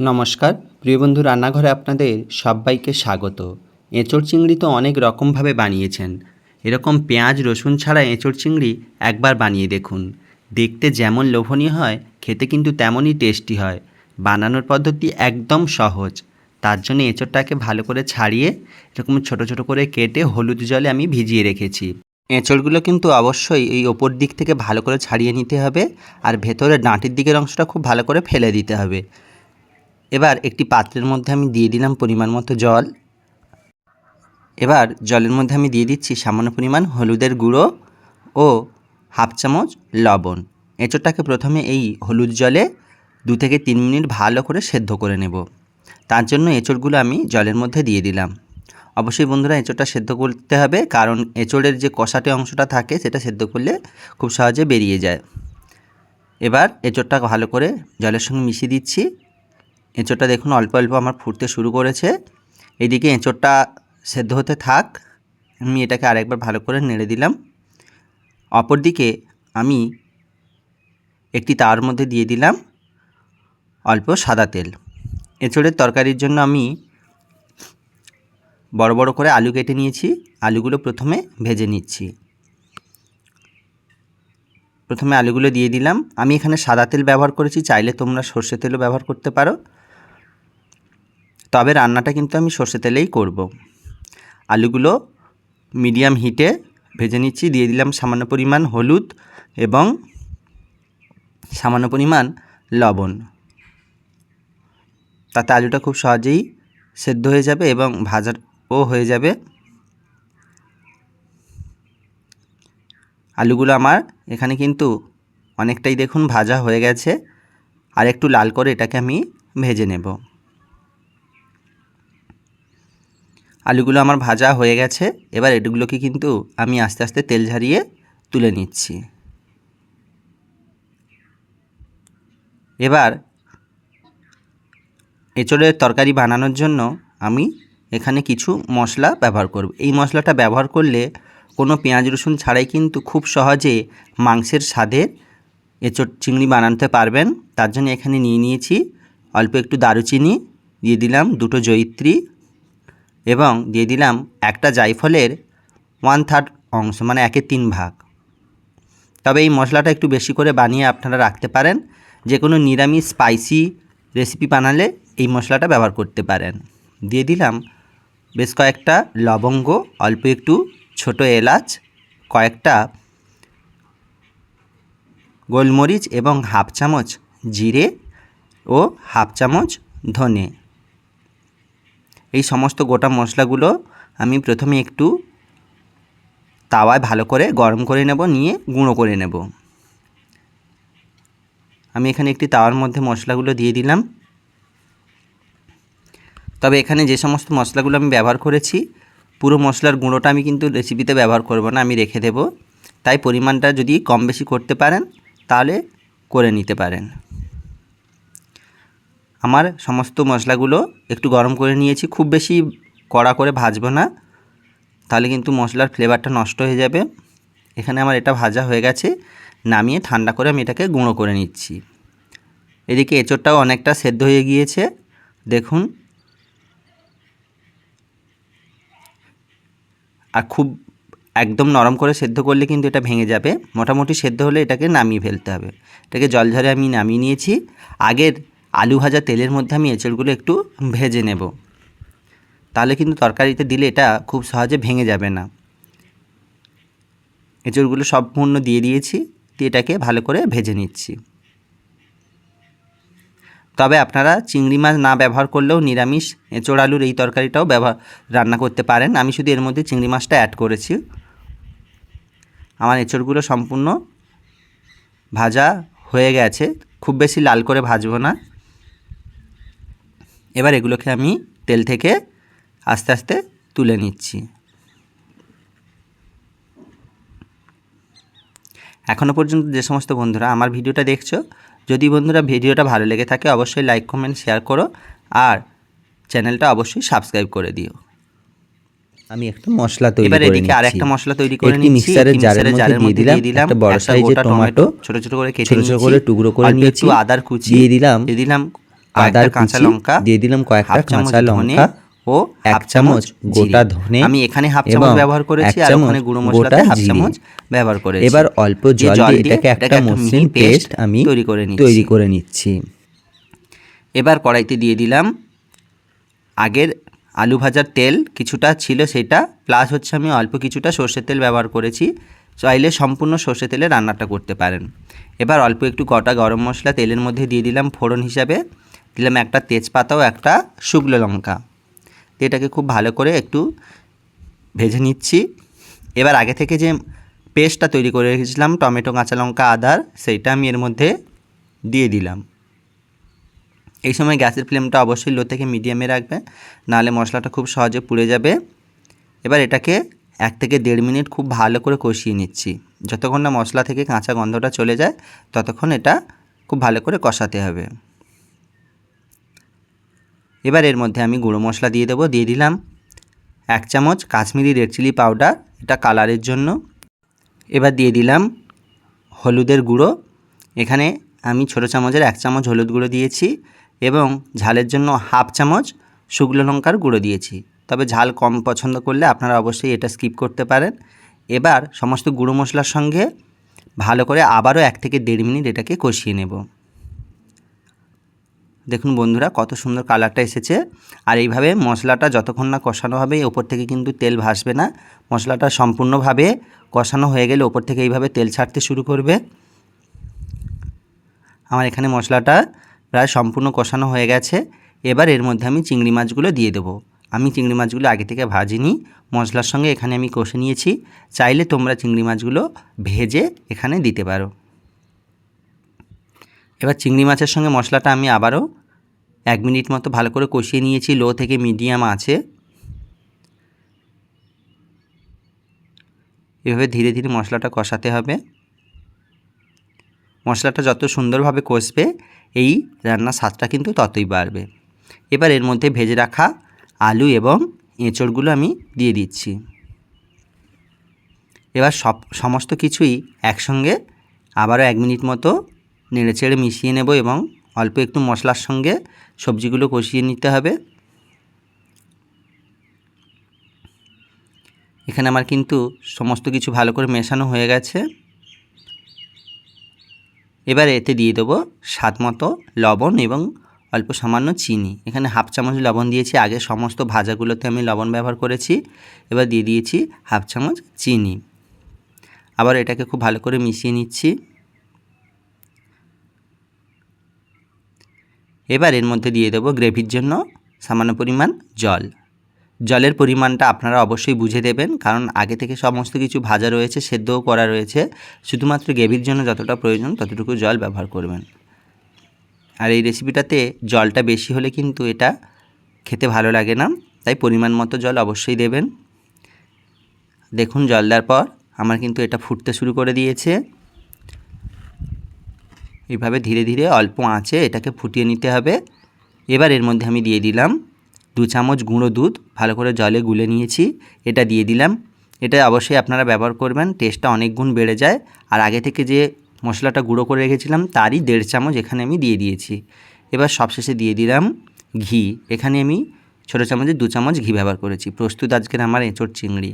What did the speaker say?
নমস্কার। প্রিয় বন্ধু, রান্নাঘরে আপনাদের সবাইকে স্বাগত। এঁচড় চিংড়ি তো অনেক রকমভাবে বানিয়েছেন। এরকম পেঁয়াজ, রসুন ছাড়া এঁচড় চিংড়ি একবার বানিয়ে দেখুন। দেখতে যেমন লোভনীয় হয়, খেতে কিন্তু তেমনই টেস্টি হয়। বানানোর পদ্ধতি একদম সহজ। তার জন্য এঁচড়টাকে ভালো করে ছাড়িয়ে, এরকম ছোট ছোট করে কেটে হলুদ জলে আমি ভিজিয়ে রেখেছি। এঁচড়গুলো কিন্তু অবশ্যই এই ওপর দিক থেকে ভালো করে ছাড়িয়ে নিতে হবে। আর ভেতরে ডাঁটির দিকের অংশটা খুব ভালো করে ফেলে দিতে হবে। এবার একটি পাত্রের মধ্যে আমি দিয়ে দিলাম পরিমাণ মতো জল। এবার জলের মধ্যে আমি দিয়ে দিচ্ছি সামান্য পরিমাণ হলুদের গুঁড়ো ও হাফ চামচ লবণ। এঁচোড়টাকে প্রথমে এই হলুদ জলে দু থেকে তিন মিনিট ভালো করে সেদ্ধ করে নেব। তার জন্য এঁচোড়গুলো আমি জলের মধ্যে দিয়ে দিলাম। অবশ্যই বন্ধুরা এঁচোড়টা সেদ্ধ করতে হবে, কারণ এঁচোড়ের যে কষাটে অংশটা থাকে সেটা সেদ্ধ করলে খুব সহজে বেরিয়ে যায়। এবার এঁচোড়টা ভালো করে জলের সঙ্গে মিশিয়ে দিচ্ছি। এঁচোড়টা দেখুন, অল্প অল্প আমার ফুটতে শুরু করেছে। এদিকে এঁচোড়টা সেদ্ধ হতে থাক। আমি এটাকে আরেকবার ভালো করে নেড়ে দিলাম। অপরদিকে আমি একটি তার মধ্যে দিয়ে দিলাম অল্প সাদা তেল। এঁচোড়ের তরকারির জন্য আমি বড় বড় করে আলু কেটে নিয়েছি। আলুগুলো প্রথমে ভেজে নিচ্ছি। প্রথমে আলুগুলো দিয়ে দিলাম। আমি এখানে সাদা তেল ব্যবহার করেছি। চাইলে তোমরা সর্ষে তেলও ব্যবহার করতে পারো। তবে রান্নাটা কিন্তু আমি সর্ষে তেলেই করব। আলুগুলো মিডিয়াম হিটে ভেজে নিচ্ছি, দিয়ে দিলাম সামান্য পরিমাণ হলুদ এবং সামান্য পরিমাণ লবণ। তাতে আলুটা খুব সহজেই সেদ্ধ হয়ে যাবে এবং ভাজাও হয়ে যাবে। আলুগুলো আমার এখানে কিন্তু অনেকটাই দেখুন ভাজা হয়ে গেছে। আর একটু লাল করে এটাকে আমি ভেজে নেব। আলুগুলো আমার ভাজা হয়ে গেছে। এবার এগুলোকে কিন্তু আমি আস্তে আস্তে তেল ঝারিয়ে তুলে নিচ্ছি। এবার এঁচড়ের তরকারি বানানোর জন্য আমি এখানে কিছু মশলা ব্যবহার করব। এই মশলাটা ব্যবহার করলে কোনো পেঁয়াজ রসুন ছাড়াই কিন্তু খুব সহজে মাংসের স্বাদের এঁচড় চিংড়ি বানাতে পারবেন। তার জন্য এখানে নিয়ে নিয়েছি অল্প একটু দারুচিনি, দিয়ে দিলাম দুটো জয়িত্রী এবং দিয়ে দিলাম একটা জায়ফলের ওয়ান থার্ড অংশ মানে একের তিন ভাগ। তবে এই মশলাটা একটু বেশি করে বানিয়ে আপনারা রাখতে পারেন। যে কোনো নিরামিষ স্পাইসি রেসিপি বানালে এই মশলাটা ব্যবহার করতে পারেন। দিয়ে দিলাম বেশ কয়েকটা লবঙ্গ, অল্প একটু ছোট এলাচ, কয়েকটা গোলমরিচ এবং হাফ চামচ জিরে ও হাফ চামচ ধনে। এই সমস্ত গোটা মশলাগুলো আমি প্রথমে একটু তাওয়ায় ভালো করে গরম করে নেব, নিয়ে গুঁড়ো করে নেব। আমি এখানে একটি তাওয়ার মধ্যে মশলাগুলো দিয়ে দিলাম। তবে এখানে যে সমস্ত মশলাগুলো আমি ব্যবহার করেছি, পুরো মশলার গুঁড়োটা আমি কিন্তু রেসিপিতে ব্যবহার করব না, আমি রেখে দেব। তাই পরিমাণটা যদি কম বেশি করতে পারেন, তাহলে করে নিতে পারেন। আমার সমস্ত মশলাগুলো একটু গরম করে নিয়েছি, খুব বেশি কড়া করে ভাজবো না। তাহলে কিন্তু মশলার ফ্লেভারটা নষ্ট হয়ে যাবে। এখানে আমার এটা ভাজা হয়ে গেছে, নামিয়ে ঠান্ডা করে আমি এটাকে গুঁড়ো করে নিচ্ছি। এদিকে এঁচোড়টাও অনেকটা সেদ্ধ হয়ে গিয়েছে। দেখুন। আর খুব একদম নরম করে সেদ্ধ করলে কিন্তু এটা ভেঙে যাবে। মোটামুটি সেদ্ধ হলে এটাকে নামিয়ে ফেলতে হবে। এটাকে জল ঝরে আমি নামিয়ে নিয়েছি। আগের আলু ভাজা তেলের মধ্যে আমি এঁচড়গুলো একটু ভেজে নেব। তাহলে কিন্তু তরকারিতে দিলে এটা খুব সহজে ভেঙে যাবে না। এঁচড়গুলো সম্পূর্ণ দিয়ে দিয়েছি, দিয়ে এটাকে ভালো করে ভেজে নিচ্ছি। তবে আপনারা চিংড়ি মাছ না ব্যবহার করলেও নিরামিষ এঁচড় আলুর এই তরকারিটাও ব্যবহার রান্না করতে পারেন। আমি শুধু এর মধ্যে চিংড়ি মাছটা অ্যাড করেছি। আমার এঁচড়গুলো সম্পূর্ণ ভাজা হয়ে গেছে। খুব বেশি লাল করে ভাজবো না। এবার এগুলোকে আমি তেল থেকে আস্তে আস্তে তুলে নিচ্ছি। এখনও পর্যন্ত যে সমস্ত বন্ধুরা আমার ভিডিওটা দেখছ যদি বন্ধুরা ভিডিওটা ভালো লেগে থাকে অবশ্যই লাইক কমেন্ট শেয়ার করো আর চ্যানেলটা অবশ্যই সাবস্ক্রাইব করে দিও। আমি একটা মশলা তৈরি এবার করে এদিকে আর একটা মশলা তৈরি করে নিচ্ছি মিক্সারের জারের মধ্যে দিয়ে দিলাম একটা বড় সাইজের টমেটো ছোট ছোট করে কেটে ছোট ছোট করে টুকরো করে নিয়েছি আদার কুচি দিয়ে দিলাম। দিয়ে দিলাম আদার কাঁচা লঙ্কা দিয়ে দিলাম কয়েকটা কাঁচা লঙ্কা, ও এক চামচ গোটা ধনে আমি এখানে হাফ চামচ ব্যবহার করেছি আর ওখানে গুঁড়ো গোটা মশলাতে হাফ চামচ ব্যবহার করেছি। এবার অল্প জল দিয়ে এটাকে একটা মসৃণ পেস্ট আমি তৈরি করে নিচ্ছি। তৈরি করে নিচ্ছি। এবার কড়াইতে দিয়ে দিলাম আগের আলু ভাজার তেল কিছুটা ছিল সেটা প্লাস হচ্ছে আমি অল্প কিছুটা সর্ষের তেল ব্যবহার করেছি। চাইলে সম্পূর্ণ সর্ষে তেলে রান্নাটা করতে পারেন। এবার অল্প একটু গোটা গরম মশলা তেলের মধ্যে দিয়ে দিলাম ফোড়ন হিসাবে। দিলাম একটা তেজপাতা ও একটা শুকনো লঙ্কা। এটাকে খুব ভালো করে একটু ভেজে নিচ্ছি। এবার আগে থেকে যে পেস্টটা তৈরি করে রেখেছিলাম, টমেটো, কাঁচা লঙ্কা, আদার, সেইটা আমি এর মধ্যে দিয়ে দিলাম। এই সময় গ্যাসের ফ্লেমটা অবশ্যই লো থেকে মিডিয়ামে রাখবে, নাহলে মশলাটা খুব সহজে পুড়ে যাবে। এবার এটাকে এক থেকে দেড় মিনিট খুব ভালো করে কষিয়ে নিচ্ছি। যতক্ষণ না মশলা থেকে কাঁচা গন্ধটা চলে যায়, ততক্ষণ এটা খুব ভালো করে কষাতে হবে। এবার এর মধ্যে আমি গুঁড়ো মশলা দিয়ে দেবো, দিয়ে দিলাম এক চামচ কাশ্মীরি রেড চিলি পাউডার, এটা কালারের জন্য। এবার দিয়ে দিলাম হলুদের গুঁড়ো, এখানে আমি ছোটো চামচের এক চামচ হলুদ গুঁড়ো দিয়েছি এবং ঝালের জন্য হাফ চামচ শুকনো লঙ্কার গুঁড়ো দিয়েছি। তবে ঝাল কম পছন্দ করলে আপনারা অবশ্যই এটা স্কিপ করতে পারেন। এবার সমস্ত গুঁড়ো মশলার সঙ্গে ভালো করে আবারও এক থেকে দেড় মিনিট এটাকে কষিয়ে নেব। দেখুন বন্ধুরা, কত সুন্দর কালারটা এসেছে। আর এইভাবে মশলাটা যতক্ষণ না কষানো হবে ওপর থেকে কিন্তু তেল ভাসবে না। মশলাটা সম্পূর্ণভাবে কষানো হয়ে গেলে ওপর থেকে এইভাবে তেল ছাড়তে শুরু করবে। আমার এখানে মশলাটা প্রায় সম্পূর্ণ কষানো হয়ে গেছে। এবার এর মধ্যে আমি চিংড়ি মাছগুলো দিয়ে দেবো। আমি চিংড়ি মাছগুলো আগে থেকে ভাজিনি, মশলার সঙ্গে এখানে আমি কষে নিয়েছি। চাইলে তোমরা চিংড়ি মাছগুলো ভেজে এখানে দিতে পারো। এবার চিংড়ি মাছের সঙ্গে মশলাটা আমি আবারও এক মিনিট মতো ভালো করে কষিয়ে নিয়েছি লো থেকে মিডিয়াম আছে। এভাবে ধীরে ধীরে মশলাটা কষাতে হবে। মশলাটা যত সুন্দরভাবে কষবে, এই রান্নার স্বাদটা কিন্তু ততই বাড়বে। এবার এর মধ্যে ভেজে রাখা আলু এবং এঁচড়গুলো আমি দিয়ে দিচ্ছি। এবার সব, সমস্ত কিছুই একসঙ্গে আবারও এক মিনিট মতো নেড়েচেড়ে মিশিয়ে নেব এবং অল্প একটু মশলার সঙ্গে সবজিগুলো কষিয়ে নিতে হবে। এখানে আমার কিন্তু সমস্ত কিছু ভালো করে মেশানো হয়ে গেছে। এবার এতে দিয়ে দেবো স্বাদ মতো লবণ এবং অল্প সামান্য চিনি। এখানে হাফ চামচ লবণ দিয়েছি, আগে সমস্ত ভাজাগুলোতে আমি লবণ ব্যবহার করেছি। এবার দিয়ে দিয়েছি হাফ চামচ চিনি। আবার এটাকে খুব ভালো করে মিশিয়ে নিচ্ছি। এবার এর মধ্যে দিয়ে দেবো গ্রেভির জন্য সামান্য পরিমাণ জল। জলের পরিমাণটা আপনারা অবশ্যই বুঝে দেবেন, কারণ আগে থেকে সমস্ত কিছু ভাজা রয়েছে, সেদ্ধও করা রয়েছে। শুধুমাত্র গ্রেভির জন্য যতটা প্রয়োজন ততটুকু জল ব্যবহার করবেন। আর এই রেসিপিটাতে জলটা বেশি হলে কিন্তু এটা খেতে ভালো লাগে না, তাই পরিমাণ মতো জল অবশ্যই দেবেন। দেখুন জল দেওয়ার পর, আমার কিন্তু এটা ফুটতে শুরু করে দিয়েছে। এইভাবে ধীরে ধীরে অল্প আঁচে এটাকে ফুটিয়ে নিতে হবে। এবার এর মধ্যে আমি দিয়ে দিলাম দু চামচ গুঁড়ো দুধ, ভালো করে জলে গুলে নিয়েছি, এটা দিয়ে দিলাম। এটা অবশ্যই আপনারা ব্যবহার করবেন টেস্টটা অনেক গুণ বেড়ে যায়। আর আগে থেকে যে মশলাটা গুঁড়ো করে রেখেছিলাম, তারই দেড় চামচ এখানে আমি দিয়ে দিয়েছি। এবার সবশেষে দিয়ে দিলাম ঘি। এখানে আমি ছোটো চামচে দু চামচ ঘি ব্যবহার করেছি। প্রস্তুত আজকের আমার এঁচোড় চিংড়ি।